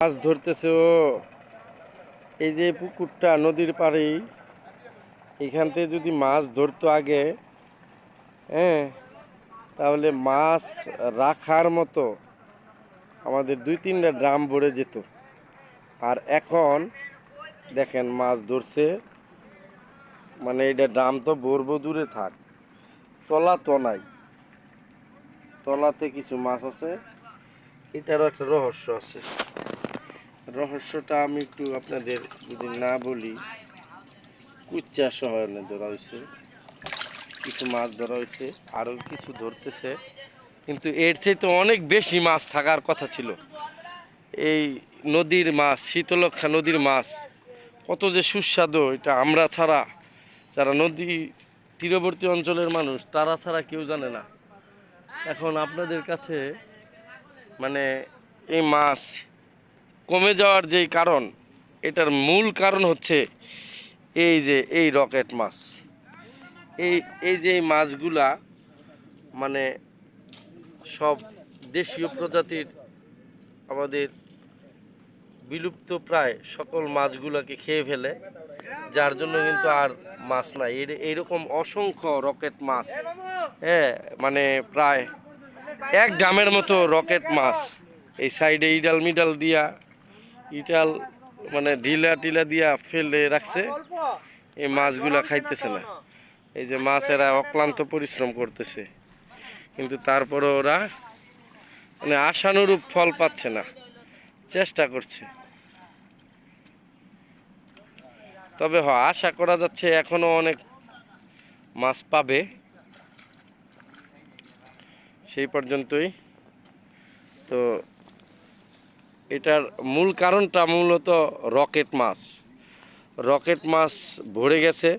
মাছ ধরতেছে ও। এই যে পুকুরটা, নদীর পাড়েই এখান থেকে যদি মাছ ধরতো আগে হ্যাঁ তাহলে মাছ রাখার মতো আমাদের দুই তিনটা ড্রাম ভরে যেত। আর এখন দেখেন মাছ ধরছে মানে এটা ড্রাম তো ভরবো, দূরে থাক। তলা তো নাই। তলাতে কিছু মাছ আছে, এটারও একটা রহস্য আছে। রহস্যটা আমি একটু আপনাদের যদি না বলি, কুচ্চা শহরে ধরা হয়েছে, কিছু মাছ ধরা হয়েছে, আরও কিছু ধরতেছে। কিন্তু এর চেয়ে তো অনেক বেশি মাছ থাকার কথা ছিল। এই নদীর মাছ শীতলক্ষা নদীর মাছ, কত যে সুস্বাদু, এটা আমরা ছাড়া, যারা নদী তীরবর্তী অঞ্চলের মানুষ, তারা ছাড়া কেউ জানে না। এখন আপনাদের কাছে মানে এই মাছ কমে যাওয়ার যেই কারণ, এটার মূল কারণ হচ্ছে এই যে এই রকেট মাছ। এই এই যে মাছগুলা মানে সব দেশীয় প্রজাতির আমাদের বিলুপ্ত প্রায় সকল মাছগুলোকে খেয়ে ফেলে, যার জন্য কিন্তু আর মাছ নাই। এইরকম অসংখ্য রকেট মাছ হ্যাঁ মানে প্রায় এক ডামের মতো রকেট মাছ। এই সাইডে ইডাল মিডাল দিয়া ইটাল মানে ঢিলা টিলা দিয়া ফেলে রাখছে। এই মাছগুলা খাইতেছে না। এই যে মাছ এরা অক্লান্ত পরিশ্রম করতেছে। কিন্তু তারপরে ওরা মানে আশানুরূপ ফল পাচ্ছে না। চেষ্টা করছে। তবে হ, আশা করা যাচ্ছে এখনও অনেক মাছ পাবে। সেই পর্যন্তই। তো এটার মূল কারণটা মূলত রকেট মাছ। রকেট মাছ ভরে গেছে।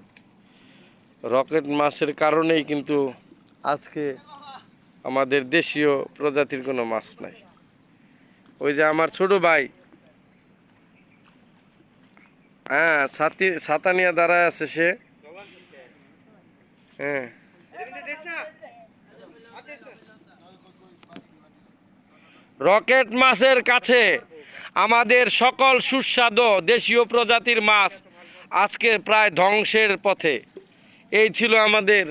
রকেট মাছের কারণেই কিন্তু আজকে আমাদের দেশীয় প্রজাতির কোনো মাছ নাই। ওই যে আমার ছোট ভাই হ্যাঁ ছাতি, ছাতা নিয়ে দাঁড়ায় আছে সে। হ্যাঁ। রকেট মাছের কাছে আমাদের সকল সুস্বাদু দেশীয় প্রজাতির মাছ আজকে প্রায় ধ্বংসের পথে। এই ছিল আমাদের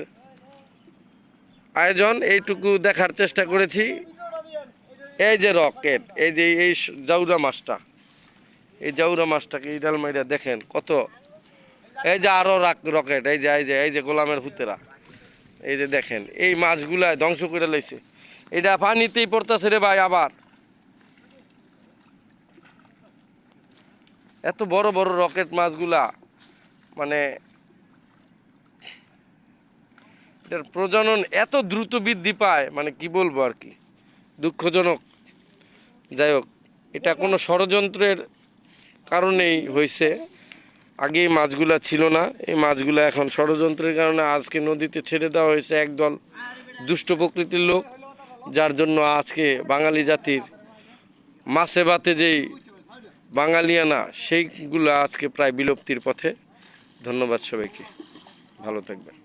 আয়োজন, এইটুকু দেখার চেষ্টা করেছি। এই যে রকেট, এই যে এই জাউরা মাছটা, এই জাউরা মাছটাকে ইডাল মাইরা দেখেন কত। এই যে আরও রকেট, এই যে এই যে এই যে গোলামের হুতেরা এই যে দেখেন, এই মাছগুলা ধ্বংস করে লইছে। এটা পানিতেই পড়তেছে রে ভাই আবার। এত বড় বড় রকেট মাছগুলা মানে এটার প্রজনন এত দ্রুত বৃদ্ধি পায় মানে কি বলব আর কি, দুঃখজনক। যাই হোক, এটা কোনো ষড়যন্ত্রের কারণেই হয়েছে আগে এই মাছগুলা ছিল না, এই মাছগুলা এখন ষড়যন্ত্রের কারণে আজকে নদীতে ছেড়ে দেওয়া হয়েছে একদল দুষ্ট প্রকৃতির লোক। যার জন্য আজকে বাঙালি জাতির মাছে ভাতে যেই বাঙালিয়ানা, সেইগুলো আজকে প্রায় বিলুপ্তির পথে। ধন্যবাদ সবাইকে। ভালো থাকবেন।